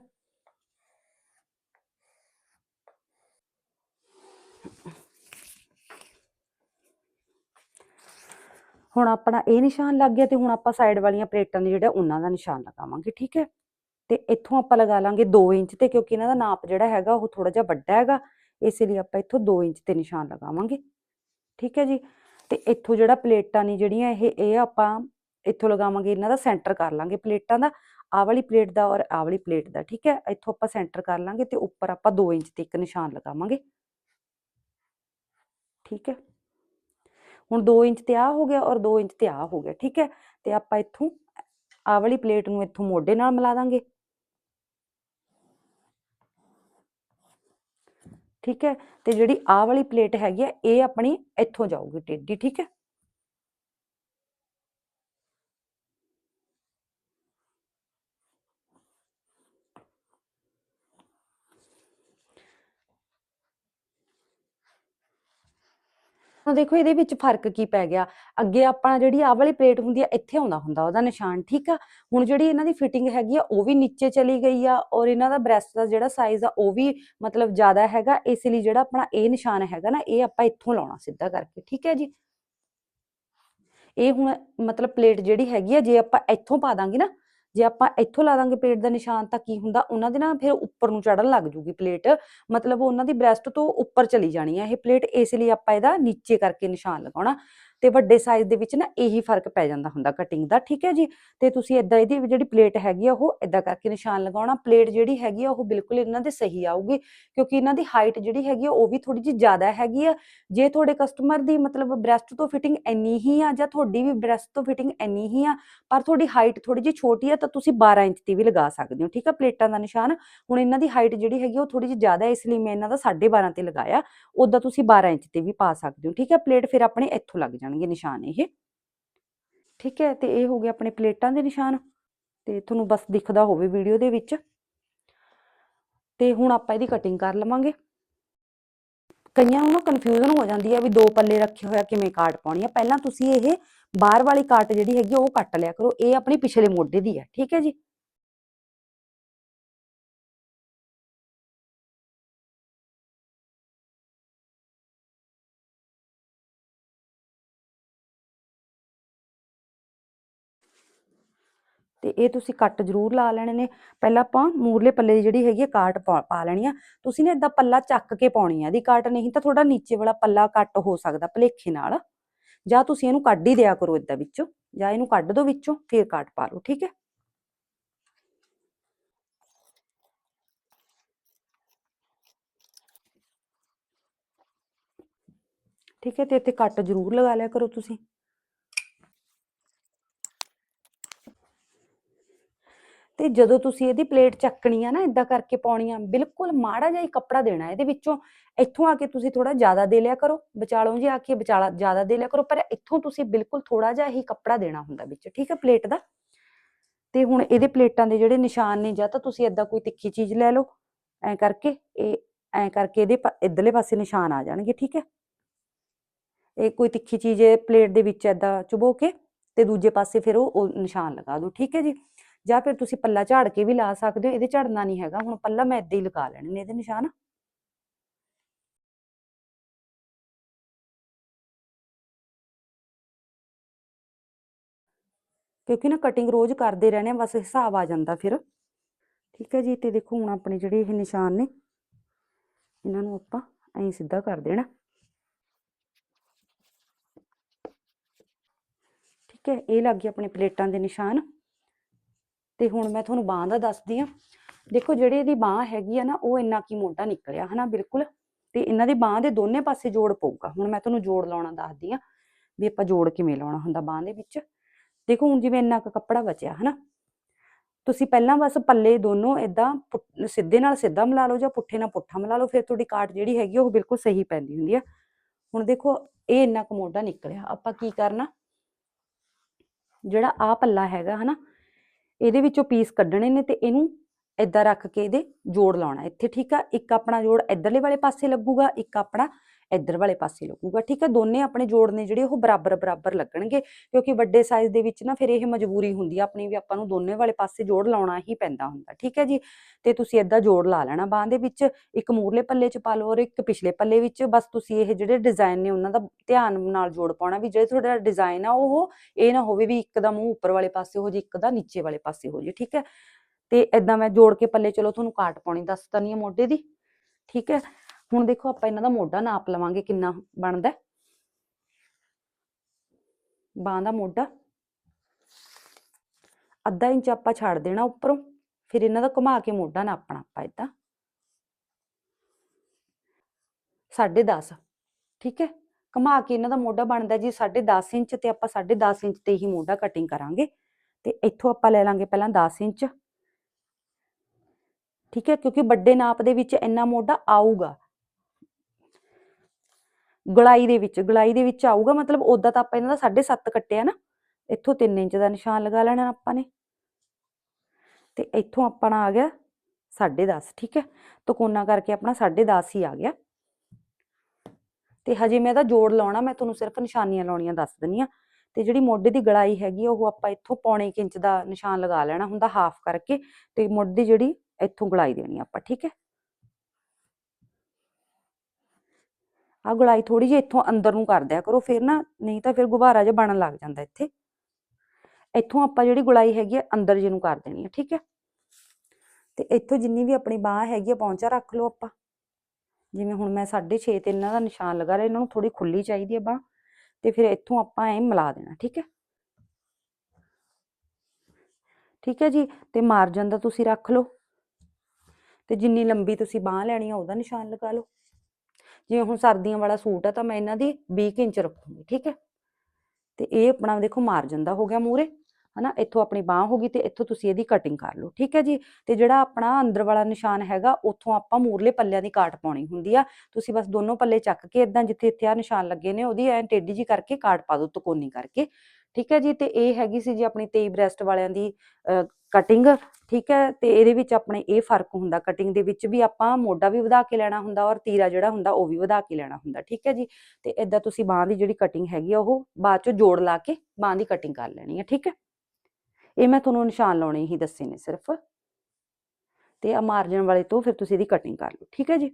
Speaker 1: ਹੁਣ ਆਪਣਾ ਇਹ ਨਿਸ਼ਾਨ ਲੱਗ ਗਿਆ ਤੇ ਹੁਣ ਆਪਾਂ ਸਾਈਡ ਵਾਲੀਆਂ ਪਲੇਟਾਂ ਨੇ ਜਿਹੜਾ ਉਹਨਾਂ ਦਾ ਨਿਸ਼ਾਨ ਲਗਾਵਾਂਗੇ, ਠੀਕ ਹੈ? ਤੇ ਇੱਥੋਂ ਆਪਾਂ ਲਗਾ ਲਾਂਗੇ 2 ਇੰਚ ਤੇ, ਕਿਉਂਕਿ ਇਹਨਾਂ ਦਾ ਨਾਪ ਜਿਹੜਾ ਹੈਗਾ ਉਹ ਥੋੜਾ ਜਿਹਾ ਵੱਡਾ ਹੈਗਾ, ਇਸੇ ਲਈ ਆਪਾਂ ਇੱਥੋਂ 2 ਇੰਚ ਤੇ ਨਿਸ਼ਾਨ ਲਗਾਵਾਂਗੇ, ਠੀਕ ਹੈ ਜੀ? ਤੇ ਇੱਥੋਂ ਜਿਹੜਾ ਪਲੇਟਾਂ ਨੇ ਜਿਹੜੀਆਂ ਇਹ ਇਹ ਆਪਾਂ ਇੱਥੋਂ ਲਗਾਵਾਂਗੇ, ਇਹਨਾਂ ਦਾ ਸੈਂਟਰ ਕਰ ਲਾਂਗੇ ਪਲੇਟਾਂ ਦਾ, ਆਹ ਵਾਲੀ ਪਲੇਟ ਦਾ ਔਰ ਆਹ ਵਾਲੀ ਪਲੇਟ ਦਾ, ਠੀਕ ਹੈ? ਇੱਥੋਂ ਆਪਾਂ ਸੈਂਟਰ ਕਰ ਲਾਂਗੇ ਤੇ ਉੱਪਰ ਆਪਾਂ 2 ਇੰਚ ਤੇ ਇੱਕ ਨਿਸ਼ਾਨ ਲਗਾਵਾਂਗੇ, ਠੀਕ ਹੈ? ਹੁਣ 2 ਇੰਚ ਤੇ ਆ ਹੋ ਗਿਆ ਔਰ 2 ਇੰਚ ਤੇ ਆ ਹੋ ਗਿਆ, ਠੀਕ ਹੈ? ਤੇ ਆਪਾਂ ਇੱਥੋਂ ਆਹ ਵਾਲੀ ਪਲੇਟ ਨੂੰ ਇੱਥੋਂ ਮੋਢੇ ਨਾਲ ਮਿਲਾ ਦਾਂਗੇ। ਠੀਕ ਹੈ? ਤੇ ਜਿਹੜੀ ਆਹ ਵਾਲੀ ਪਲੇਟ ਹੈਗੀ ਆ ਇਹ ਆਪਣੀ ਇੱਥੋਂ ਜਾਊਗੀ ਟੇਢੀ, ਠੀਕ ਹੈ? ਹੁਣ ਦੇਖੋ ਇਹਦੇ ਵਿੱਚ ਫ਼ਰਕ ਕੀ ਪੈ ਗਿਆ? ਅੱਗੇ ਆਪਾਂ ਜਿਹੜੀ ਆਹ ਵਾਲੀ ਪਲੇਟ ਹੁੰਦੀ ਆ, ਇੱਥੇ ਆਉਂਦਾ ਹੁੰਦਾ ਉਹਦਾ ਨਿਸ਼ਾਨ, ਠੀਕ ਆ? ਹੁਣ ਜਿਹੜੀ ਇਹਨਾਂ ਦੀ ਫਿਟਿੰਗ ਹੈਗੀ ਆ, ਉਹ ਵੀ ਨੀਚੇ ਚਲੀ ਗਈ ਆ ਔਰ ਇਹਨਾਂ ਦਾ ਬ੍ਰੈਸਟ ਦਾ ਜਿਹੜਾ ਸਾਈਜ਼ ਆ, ਉਹ ਵੀ ਮਤਲਬ ਜ਼ਿਆਦਾ ਹੈਗਾ, ਇਸ ਲਈ ਜਿਹੜਾ ਆਪਣਾ ਇਹ ਨਿਸ਼ਾਨ ਹੈਗਾ ਨਾ, ਇਹ ਆਪਾਂ ਇੱਥੋਂ ਲਾਉਣਾ ਸਿੱਧਾ ਕਰਕੇ, ਠੀਕ ਹੈ ਜੀ? ਇਹ ਹੁਣ ਮਤਲਬ ਪਲੇਟ ਜਿਹੜੀ ਹੈਗੀ ਆ, ਜੇ ਆਪਾਂ ਇੱਥੋਂ ਪਾ ਦਾਂਗੇ ਨਾ ਜੇ ਆਪਾਂ ਇੱਥੋਂ ਲਾ ਦਾਂਗੇ ਪੇਟ ਦਾ ਨਿਸ਼ਾਨ ਤਾਂ ਕੀ ਹੁੰਦਾ? ਉਹਨਾਂ ਦੇ ਨਾ ਫਿਰ ਉੱਪਰ ਨੂੰ ਚੜਨ ਲੱਗ ਜੂਗੀ ਪਲੇਟ। ਮਤਲਬ ਉਹਨਾਂ ਦੀ ਬ੍ਰੈਸਟ ਤੋਂ ਉੱਪਰ ਚਲੀ ਜਾਣੀ ਹੈ ਇਹ ਪਲੇਟ, ਇਸ ਲਈ ਆਪਾਂ ਇਹਦਾ ਨੀਚੇ ਕਰਕੇ ਨਿਸ਼ਾਨ ਲਗਾਉਣਾ। ਤੇ ਵੱਡੇ ਸਾਈਜ਼ ਦੇ ਵਿੱਚ ਨਾ ਇਹੀ ਫ਼ਰਕ ਪੈ ਜਾਂਦਾ ਹੁੰਦਾ ਕਟਿੰਗ ਦਾ, ਠੀਕ ਹੈ ਜੀ? ਤੇ ਤੁਸੀਂ ਇਦਾਂ ਇਹਦੀ ਜਿਹੜੀ ਪਲੇਟ ਹੈਗੀ ਆ, ਉਹ ਇਦਾਂ ਕਰਕੇ ਨਿਸ਼ਾਨ ਲਗਾਉਣਾ ਪਲੇਟ ਜਿਹੜੀ ਹੈਗੀ ਆ, ਉਹ ਬਿਲਕੁਲ ਇਹਨਾਂ ਦੇ ਸਹੀ ਆਊਗੀ, ਕਿਉਂਕਿ ਇਹਨਾਂ ਦੀ ਹਾਈਟ ਜਿਹੜੀ ਹੈਗੀ ਆ, ਉਹ ਵੀ ਥੋੜੀ ਜਿਹੀ ਜ਼ਿਆਦਾ ਹੈਗੀ ਆ। ਜੇ ਤੁਹਾਡੇ ਕਸਟਮਰ ਦੀ ਮਤਲਬ ਬ੍ਰੈਸਟ ਤੋਂ ਫਿਟਿੰਗ ਇੰਨੀ ਹੀ ਆ, ਜਾਂ ਤੁਹਾਡੀ ਵੀ ਬ੍ਰੈਸਟ ਤੋਂ ਫਿਟਿੰਗ ਇੰਨੀ ਹੀ ਆ, ਪਰ ਤੁਹਾਡੀ ਹਾਈਟ ਥੋੜੀ ਜਿਹੀ ਛੋਟੀ ਆ, ਤਾਂ ਤੁਸੀਂ 12 ਇੰਚ ਦੀ ਵੀ ਲਗਾ ਸਕਦੇ ਹੋ, ਠੀਕ ਆ? ਪਲੇਟਾਂ ਦਾ ਨਿਸ਼ਾਨ, ਹੁਣ ਇਹਨਾਂ ਦੀ ਹਾਈਟ ਜਿਹੜੀ ਹੈਗੀ ਉਹ ਥੋੜੀ ਜਿਹੀ ਜ਼ਿਆਦਾ ਇਸ ਲਈ ਮੈਂ ਇਹਨਾਂ ਦਾ 12.5 ਤੇ ਲਗਾਇਆ ਉਦਾਂ ਤੁਸੀਂ 12 ਇੰਚ ਤੇ ਵੀ ਪਾ ਸਕਦੇ ਹੋ, ਠੀਕ ਹੈ ਪਲੇਟ ਫਿਰ ਆਪਣੇ ਇੱਥੋਂ ਲੱਗ ਜਾਣਗੇ ਨਿਸ਼ਾਨ ਇਹ। ਠੀਕ ਹੈ ਤੇ ਇਹ ਹੋ ਗਿਆ ਆਪਣੇ ਪਲੇਟਾਂ ਦੇ ਨਿਸ਼ਾਨ। ਤੇ ਤੁਹਾਨੂੰ ਬਸ ਦਿਖਦਾ ਹੋਵੇ ਵੀਡੀਓ ਦੇ ਵਿੱਚ। ਤੇ ਹੁਣ ਆਪਾਂ ਇਹਦੀ ਕਟਿੰਗ ਕਰ ਲਵਾਂਗੇ। ਕਈਆਂ ਨੂੰ ਕਨਫਿਊਜ਼ਨ ਹੋ ਜਾਂਦੀ ਹੈ ਵੀ ਦੋ ਪੱਲੇ ਰੱਖੇ ਹੋਇਆ ਕਿਵੇਂ ਕਾਟ ਪਾਉਣੀ ਆ। ਪਹਿਲਾਂ ਤੁਸੀਂ ਇਹ ਬਾਹਰ ਵਾਲੀ ਕਾਟ ਜਿਹੜੀ ਹੈਗੀ ਆ, ਉਹ ਕੱਟ ਲਿਆ ਕਰੋ। ਇਹ ਆਪਣੀ ਪਿਛਲੇ ਮੋਢੇ ਦੀ ਹੈ ਠੀਕ ਹੈ ਜੀ? ਤੇ ਇਹ ਤੁਸੀਂ ਕੱਟ ਜ਼ਰੂਰ ਲਾ ਲੈਣੇ ਨੇ। ਪਹਿਲਾਂ ਆਪਾਂ ਮੂਰਲੇ ਪੱਲੇ ਦੀ ਜਿਹੜੀ ਹੈਗੀ ਆ ਕਾਟ ਪਾ ਪਾ ਲੈਣੀ ਆ। ਤੁਸੀਂ ਨੇ ਇਦਾਂ ਪੱਲਾ ਚੱਕ ਕੇ ਪਾਉਣੀ ਆ ਇਹਦੀ ਕਾਟ, ਨਹੀਂ ਤਾਂ ਥੋੜਾ ਨੀਚੇ ਵਾਲਾ ਪੱਲਾ ਕੱਟ ਹੋ ਸਕਦਾ ਭਲੇਖੇ ਨਾਲ। ਜਾਂ ਤੁਸੀਂ ਇਹਨੂੰ ਕੱਢ ਹੀ ਦਿਆ ਕਰੋ ਇਦਾਂ ਵਿੱਚੋਂ, ਜਾਂ ਇਹਨੂੰ ਕੱਢ ਦਿਓ ਵਿੱਚੋਂ, ਫਿਰ ਕਾਟ ਪਾ ਲਓ, ਠੀਕ ਹੈ? ਠੀਕ ਹੈ, ਤੇ ਇੱਥੇ ਕੱਟ ਜ਼ਰੂਰ ਲਗਾ ਲਿਆ ਕਰੋ ਤੁਸੀਂ। ਤੇ ਜਦੋਂ ਤੁਸੀਂ ਇਹਦੀ ਪਲੇਟ ਚੱਕਣੀ ਆ ਨਾ ਇਦਾਂ ਕਰਕੇ ਪਾਉਣੀ ਆ, ਬਿਲਕੁਲ ਮਾੜਾ ਜਿਹਾ ਹੀ ਕੱਪੜਾ ਦੇਣਾ ਇਹਦੇ ਵਿੱਚੋਂ। ਇੱਥੋਂ ਆ ਕੇ ਤੁਸੀਂ ਥੋੜਾ ਜ਼ਿਆਦਾ ਦੇ ਲਿਆ ਕਰੋ, ਵਿਚਾਲੋਂ ਜੀ ਆ ਕੇ ਵਿਚਾਲਾ ਜ਼ਿਆਦਾ ਦੇ ਲਿਆ ਕਰੋ, ਪਰ ਇੱਥੋਂ ਤੁਸੀਂ ਬਿਲਕੁਲ ਥੋੜਾ ਜਿਹਾ ਹੀ ਕੱਪੜਾ ਦੇਣਾ ਹੁੰਦਾ ਵਿੱਚ, ਠੀਕ ਹੈ ਪਲੇਟ ਦਾ? ਤੇ ਹੁਣ ਇਹਦੇ ਪਲੇਟਾਂ ਦੇ ਜਿਹੜੇ ਨਿਸ਼ਾਨ ਨੇ, ਜਾਂ ਤਾਂ ਤੁਸੀਂ ਏਦਾਂ ਕੋਈ ਤਿੱਖੀ ਚੀਜ਼ ਲੈ ਲਓ, ਐ ਕਰਕੇ ਇਹ, ਐ ਕਰਕੇ ਇਹਦੇ ਪਾ- ਇੱਧਰਲੇ ਪਾਸੇ ਨਿਸ਼ਾਨ ਆ ਜਾਣਗੇ, ਠੀਕ ਹੈ? ਇਹ ਕੋਈ ਤਿੱਖੀ ਚੀਜ਼ ਪਲੇਟ ਦੇ ਵਿੱਚ ਏਦਾਂ ਚੁਬੋ ਕੇ ਤੇ ਦੂਜੇ ਪਾਸੇ ਫਿਰ ਉਹ ਉਹ ਨਿਸ਼ਾਨ ਲਗਾ ਦਿਓ, ਠੀਕ ਹੈ ਜੀ? ਜਾਂ ਫਿਰ ਤੁਸੀਂ ਪੱਲਾ ਝਾੜ ਕੇ ਵੀ ਲਾ ਸਕਦੇ ਹੋ ਇਹਦੇ ਝੜਨਾ ਨਹੀਂ ਹੈਗਾ। ਹੁਣ ਪੱਲਾ ਮੈਂ ਏਦਾਂ ਹੀ ਲਗਾ ਲੈਣੇ ਨੇ ਇਹਦੇ ਨਿਸ਼ਾਨ। ਕਿਉਂਕਿ ਨਾ ਕਟਿੰਗ ਰੋਜ਼ ਕਰਦੇ ਰਹਿਣੇ ਆ, ਬਸ ਹਿਸਾਬ ਆ ਜਾਂਦਾ ਫਿਰ। ਠੀਕ ਹੈ ਜੀ ਤੇ ਦੇਖੋ ਹੁਣ ਆਪਣੇ ਜਿਹੜੇ ਇਹ ਨਿਸ਼ਾਨ ਨੇ ਇਹਨਾਂ ਨੂੰ ਆਪਾਂ ਐਂ ਸਿੱਧਾ ਕਰ ਦੇਣਾ। ਠੀਕ ਹੈ ਇਹ ਲੱਗ ਗਏ ਆਪਣੇ ਪਲੇਟਾਂ ਦੇ ਨਿਸ਼ਾਨ। ਤੇ ਹੁਣ ਮੈਂ ਤੁਹਾਨੂੰ ਬਾਹ ਦਾ ਦੱਸਦੀ ਆ ਦੇਖੋ ਜਿਹੜੀ ਇਹਦੀ ਬਾਹ ਹੈਗੀ ਆ ਨਾ, ਉਹ ਇੰਨਾ ਕੀ ਮੋਟਾ ਨਿਕਲਿਆ, ਹਨਾ? ਬਿਲਕੁਲ। ਤੇ ਇਹਨਾਂ ਦੀ ਬਾਹ ਦੇ ਦੋਨੇ ਪਾਸੇ ਜੋੜ ਪਊਗਾ। ਹੁਣ ਮੈਂ ਤੁਹਾਨੂੰ ਜੋੜ ਲਾਉਣਾ ਦੱਸਦੀ ਆ ਵੀ ਆਪਾਂ ਜੋੜ ਕਿਵੇਂ ਲਾਉਣਾ ਹੁੰਦਾ ਬਾਹ ਦੇ ਵਿੱਚ। ਦੇਖੋ, ਹੁਣ ਜਿਵੇਂ ਇੰਨਾ ਕੁ ਕੱਪੜਾ ਬਚਿਆ, ਹਨਾ? ਤੁਸੀਂ ਪਹਿਲਾਂ ਬਸ ਪੱਲੇ ਦੋਨੋਂ ਇਦਾਂ ਸਿੱਧੇ ਨਾਲ ਸਿੱਧਾ ਮਿਲਾ ਲਓ ਜਾਂ ਪੁੱਠੇ ਨਾਲ ਪੁੱਠਾ ਮਿਲਾ ਲਓ, ਫਿਰ ਤੁਹਾਡੀ ਕਾਟ ਜਿਹੜੀ ਹੈਗੀ ਆ, ਉਹ ਬਿਲਕੁਲ ਸਹੀ ਪੈਂਦੀ ਹੁੰਦੀ ਆ। ਹੁਣ ਦੇਖੋ, ਇਹ ਇੰਨਾ ਕੁ ਮੋਢਾ ਨਿਕਲਿਆ। ਆਪਾਂ ਕੀ ਕਰਨਾ? ਜਿਹੜਾ ਆ ਪੱਲਾ ਹੈਗਾ, ਹਨਾ? ਇਹਦੇ ਵਿੱਚੋਂ ਪੀਸ ਕੱਢਣੇ ਨੇ ਤੇ ਇਹਨੂੰ ਏਦਾਂ ਰੱਖ ਕੇ ਇਹਦੇ ਜੋੜ ਲਾਉਣਾ। ਇੱਥੇ ਠੀਕ ਆ, ਇੱਕ ਆਪਣਾ ਜੋੜ ਇਧਰਲੇ ਵਾਲੇ ਪਾਸੇ ਲੱਗੂਗਾ, ਇੱਕ ਆਪਣਾ ਇੱਧਰ ਵਾਲੇ ਪਾਸੇ ਲੱਗੂਗਾ, ਠੀਕ ਹੈ? ਦੋਨੇ ਆਪਣੇ ਜੋੜ ਨੇ ਜਿਹੜੇ ਉਹ ਬਰਾਬਰ ਬਰਾਬਰ ਲੱਗਣਗੇ, ਕਿਉਂਕਿ ਵੱਡੇ ਸਾਈਜ਼ ਦੇ ਵਿੱਚ ਨਾ ਫਿਰ ਇਹ ਮਜਬੂਰੀ ਹੁੰਦੀ ਆ ਆਪਣੀ ਵੀ ਆਪਾਂ ਨੂੰ ਦੋਨੇ ਵਾਲੇ ਪਾਸੇ ਜੋੜ ਲਾਉਣਾ ਹੀ ਪੈਂਦਾ ਹੁੰਦਾ, ਠੀਕ ਹੈ ਜੀ? ਤੇ ਤੁਸੀਂ ਏਦਾਂ ਜੋੜ ਲਾ ਲੈਣਾ, ਬਾਹ ਦੇ ਵਿੱਚ ਇੱਕ ਮੂਰਲੇ ਪੱਲੇ 'ਚ ਪਾ ਲਓ ਔਰ ਇੱਕ ਪਿਛਲੇ ਪੱਲੇ ਵਿੱਚ, ਬਸ ਤੁਸੀਂ ਇਹ ਜਿਹੜੇ ਡਿਜ਼ਾਈਨ ਨੇ ਉਹਨਾਂ ਦਾ ਧਿਆਨ ਨਾਲ ਜੋੜ ਪਾਉਣਾ ਵੀ ਜਿਹੜੇ ਤੁਹਾਡਾ ਡਿਜ਼ਾਈਨ ਆ ਉਹ ਇਹ ਨਾ ਹੋਵੇ ਵੀ ਇੱਕ ਦਾ ਮੂੰਹ ਉੱਪਰ ਵਾਲੇ ਪਾਸੇ ਹੋ ਜੇ, ਇੱਕ ਦਾ ਨੀਚੇ ਵਾਲੇ ਪਾਸੇ ਹੋ ਜੇ, ਠੀਕ ਹੈ? ਤੇ ਏਦਾਂ ਮੈਂ ਜੋੜ ਕੇ ਪੱਲੇ, ਚਲੋ ਤੁਹਾਨੂੰ ਕਾਟ ਪਾਉਣੀ, ਦੱਸ ਤਾਂ ਨਹੀਂ ਮੋਢੇ ਦੀ, ਠੀਕ ਹੈ? ਹੁਣ ਦੇਖੋ ਆਪਾਂ ਇਹਨਾਂ ਦਾ ਮੋਢਾ ਨਾਪ ਲਵਾਂਗੇ ਕਿੰਨਾ ਬਣਦਾ ਹੈ। ਬਾਂਹ ਦਾ ਮੋਢਾ। ਅੱਧਾ ਇੰਚ ਆਪਾਂ ਛੱਡ ਦੇਣਾ ਉੱਪਰੋਂ, ਫਿਰ ਇਹਨਾਂ ਦਾ ਘੁਮਾ ਕੇ ਮੋਢਾ ਨਾਪਣਾ ਆਪਾਂ ਏਦਾਂ। ਸਾਢੇ 10 ਠੀਕ ਹੈ? ਘੁਮਾ ਕੇ ਇਹਨਾਂ ਦਾ ਮੋਢਾ ਬਣਦਾ ਜੀ ਸਾਢੇ 10 ਇੰਚ ਤੇ ਆਪਾਂ ਸਾਢੇ 10 ਇੰਚ ਤੇ ਹੀ ਮੋਢਾ ਕਟਿੰਗ ਕਰਾਂਗੇ। ਤੇ ਇੱਥੋਂ ਆਪਾਂ ਲੈ ਲਾਂਗੇ ਪਹਿਲਾਂ 10 ਇੰਚ। ਠੀਕ ਹੈ? ਕਿਉਂਕਿ ਵੱਡੇ ਨਾਪ ਦੇ ਵਿੱਚ ਇੰਨਾ ਮੋਢਾ ਆਊਗਾ। ਗਲਾਈ ਦੇ ਵਿੱਚ ਗਲਾਈ ਦੇ ਵਿੱਚ ਆਊਗਾ ਮਤਲਬ ਉਦਾਂ ਤਾਂ ਆਪਾਂ ਇਹਨਾਂ ਦਾ 7.5 ਕੱਟਿਆ ਨਾ ਇੱਥੋਂ 3 ਇੰਚ ਦਾ ਨਿਸ਼ਾਨ ਲਗਾ ਲੈਣਾ ਆਪਾਂ ਨੇ। ਤੇ ਇੱਥੋਂ ਆਪਣਾ ਆ ਗਿਆ 10.5 ਠੀਕ ਹੈ? ਤਕੋਨਾ ਕਰਕੇ ਆਪਣਾ 10.5 ਹੀ ਆ ਗਿਆ। ਤੇ ਹਜੇ ਮੈਂ ਇਹਦਾ ਜੋੜ ਲਾਉਣਾ ਮੈਂ ਤੁਹਾਨੂੰ ਸਿਰਫ ਨਿਸ਼ਾਨੀਆਂ ਲਾਉਣੀਆਂ ਦੱਸ ਦਿੰਨੀ ਆ ਤੇ ਜਿਹੜੀ ਮੋਢੇ ਦੀ ਗਲਾਈ ਹੈਗੀ ਆ, ਉਹ ਆਪਾਂ ਇੱਥੋਂ ਪੌਣੇ ਕੁ ਇੰਚ ਦਾ ਨਿਸ਼ਾਨ ਲਗਾ ਲੈਣਾ ਹੁੰਦਾ ਹਾਫ ਕਰਕੇ ਤੇ ਮੋਢੇ ਦੀ ਜਿਹੜੀ ਇੱਥੋਂ ਗਲਾਈ ਦੇਣੀ ਆਪਾਂ ਠੀਕ ਹੈ? ਆ ਗੁਲਾਈ ਥੋੜੀ ਜਿਹੀ ਇੱਥੋਂ ਅੰਦਰ ਨੂੰ ਕਰ ਦਿਆ ਕਰੋ, ਫਿਰ ਨਾ ਨਹੀਂ ਤਾਂ ਫਿਰ ਗੁਬਾਰਾ ਜਿਹਾ ਬਣਨ ਲੱਗ ਜਾਂਦਾ ਇੱਥੇ। ਇੱਥੋਂ ਆਪਾਂ ਜਿਹੜੀ ਗੁਲਾਈ ਹੈਗੀ ਆ ਅੰਦਰ ਜਿਹਨੂੰ ਕਰ ਦੇਣੀ ਹੈ ਠੀਕ ਹੈ ਤੇ ਇੱਥੋਂ ਜਿੰਨੀ ਵੀ ਆਪਣੀ ਬਾਹ ਹੈਗੀ ਆ ਪੌਂਚਾ ਰੱਖ ਲਓ ਆਪਾਂ। ਜਿਵੇਂ ਹੁਣ ਮੈਂ 6.5 ਤੇ ਇਹਨਾਂ ਦਾ ਨਿਸ਼ਾਨ ਲਗਾ ਰਿਹਾ, ਇਹਨਾਂ ਨੂੰ ਥੋੜੀ ਖੁੱਲੀ ਚਾਹੀਦੀ ਹੈ ਬਾਹ, ਤੇ ਫਿਰ ਇੱਥੋਂ ਆਪਾਂ ਐਂ ਮਿਲਾ ਦੇਣਾ, ਠੀਕ ਹੈ ਠੀਕ ਹੈ ਜੀ, ਤੇ ਮਾਰਜਨ ਦਾ ਤੁਸੀਂ ਰੱਖ ਲਓ। ਤੇ ਜਿੰਨੀ ਲੰਬੀ ਤੁਸੀਂ ਬਾਹ ਲੈਣੀ ਆ, ਉਹਦਾ ਨਿਸ਼ਾਨ ਲਗਾ ਲਓ। ਜਿਵੇਂ ਹੁਣ ਸਰਦੀਆਂ ਵਾਲਾ ਸੂਟ ਆ ਤਾਂ ਮੈਂ ਇਹਨਾਂ ਦੀ 20 ਕੁ ਇੰਚ ਰੱਖੂੰਗੀ, ਠੀਕ ਹੈ? ਤੇ ਇਹ ਆਪਣਾ ਦੇਖੋ ਮਾਰਜਨ ਦਾ ਹੋ ਗਿਆ ਮੂਰੇ ਹਨਾ? ਇੱਥੋਂ ਆਪਣੀ ਬਾਹ ਹੋ ਗਈ ਤੇ ਇੱਥੋਂ ਤੁਸੀਂ ਇਹਦੀ ਕਟਿੰਗ ਕਰ ਲਓ, ਠੀਕ ਹੈ ਜੀ? ਤੇ ਜਿਹੜਾ ਆਪਣਾ ਅੰਦਰ ਵਾਲਾ ਨਿਸ਼ਾਨ ਹੈਗਾ, ਉੱਥੋਂ ਆਪਾਂ ਮੂਰਲੇ ਪੱਲਿਆਂ ਦੀ ਕਾਟ ਪਾਉਣੀ ਹੁੰਦੀ ਆ। ਤੁਸੀਂ ਬਸ ਦੋਨੋਂ ਪੱਲੇ ਚੱਕ ਕੇ ਇਦਾਂ ਜਿੱਥੇ ਇੱਥੇ ਆ ਨਿਸ਼ਾਨ ਲੱਗੇ ਨੇ, ਉਹਦੀ ਐ ਟੇਢੀ ਜੀ ਕਰਕੇ ਕਾਟ ਪਾ ਦਿਓ, ਤਕੋਨੀ ਕਰਕੇ। ਠੀਕ ਹੈ ਜੀ, ਤੇ ਇਹ ਹੈਗੀ ਸੀ ਜੀ ਆਪਣੀ 23 ਬ੍ਰੈਸਟ ਵਾਲਿਆਂ ਦੀ ਕਟਿੰਗ ਠੀਕ ਹੈ, ਤੇ ਇਹਦੇ ਵਿੱਚ ਆਪਣੇ ਇਹ ਫ਼ਰਕ ਹੁੰਦਾ ਕਟਿੰਗ ਦੇ ਵਿੱਚ ਵੀ ਆਪਾਂ ਮੋਢਾ ਵੀ ਵਧਾ ਕੇ ਲੈਣਾ ਹੁੰਦਾ ਔਰ ਤੀਰਾ ਜਿਹੜਾ ਹੁੰਦਾ ਉਹ ਵੀ ਵਧਾ ਕੇ ਲੈਣਾ ਹੁੰਦਾ, ਠੀਕ ਹੈ ਜੀ, ਤੇ ਇਦਾਂ ਤੁਸੀਂ ਬਾਹ ਦੀ ਜਿਹੜੀ ਕਟਿੰਗ ਹੈਗੀ ਆ ਉਹ ਬਾਅਦ ਚੋਂ ਜੋੜ ਲਾ ਕੇ ਬਾਹ ਦੀ ਕਟਿੰਗ ਕਰ ਲੈਣੀ ਹੈ, ਠੀਕ ਹੈ। ਇਹ ਮੈਂ ਤੁਹਾਨੂੰ ਨਿਸ਼ਾਨ ਲਾਉਣੇ ਹੀ ਦੱਸੇ ਨੇ ਸਿਰਫ, ਤੇ ਆ ਮਾਰਜਨ ਵਾਲੇ ਤੋਂ ਫਿਰ ਤੁਸੀਂ ਇਹਦੀ ਕਟਿੰਗ ਕਰ ਲਓ, ਠੀਕ ਹੈ ਜੀ।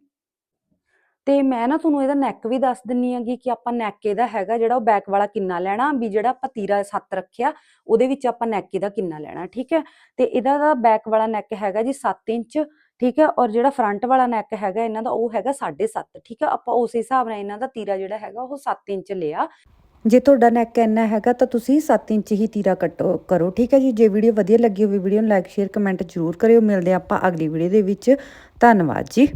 Speaker 1: ਤੇ ਮੈਂ ਨਾ ਤੁਹਾਨੂੰ ਇਹਦਾ ਨੈਕ ਵੀ ਦੱਸ ਦਿੰਨੀ ਆਂਗੀ ਕਿ ਆਪਾਂ ਨੈਕ ਇਹਦਾ ਹੈਗਾ ਜਿਹੜਾ ਉਹ ਬੈਕ ਵਾਲਾ ਕਿੰਨਾ ਲੈਣਾ, ਵੀ ਜਿਹੜਾ ਆਪਾਂ ਤੀਰਾ 7 ਰੱਖਿਆ, ਉਹਦੇ ਵਿੱਚ ਆਪਾਂ ਨੈਕ ਇਹਦਾ ਕਿੰਨਾ ਲੈਣਾ, ਠੀਕ ਹੈ? ਤੇ ਇਹਦਾ ਦਾ ਬੈਕ ਵਾਲਾ ਨੈਕ ਹੈਗਾ ਜੀ 7 ਇੰਚ, ਠੀਕ ਹੈ? ਔਰ ਜਿਹੜਾ ਫਰੰਟ ਵਾਲਾ ਨੈਕ ਹੈਗਾ, ਇਹਨਾਂ ਦਾ ਉਹ ਹੈਗਾ 7.5 ਠੀਕ ਹੈ? ਆਪਾਂ ਉਸੇ ਹਿਸਾਬ ਨਾਲ ਇਹਨਾਂ ਦਾ ਤੀਰਾ ਜਿਹੜਾ ਹੈਗਾ, ਉਹ 7 ਇੰਚ ਲਿਆ।
Speaker 2: ਜੇ ਤੁਹਾਡਾ ਨੈਕ ਇੰਨਾ ਹੈਗਾ ਤਾਂ ਤੁਸੀਂ 7 ਇੰਚ ਹੀ ਤੀਰਾ ਕੱਟੋ, ਕਰੋ, ਠੀਕ ਹੈ ਜੀ? ਜੇ ਵੀਡੀਓ ਵਧੀਆ ਲੱਗੀ ਹੋਵੇ, ਵੀਡੀਓ ਨੂੰ ਲਾਈਕ ਸ਼ੇਅਰ ਕਮੈਂਟ ਜ਼ਰੂਰ ਕਰਿਓ। ਮਿਲਦੇ ਆਪਾਂ ਅਗਲੀ ਵੀਡੀਓ ਦੇ ਵਿੱਚ। ਧੰਨਵਾਦ ਜੀ।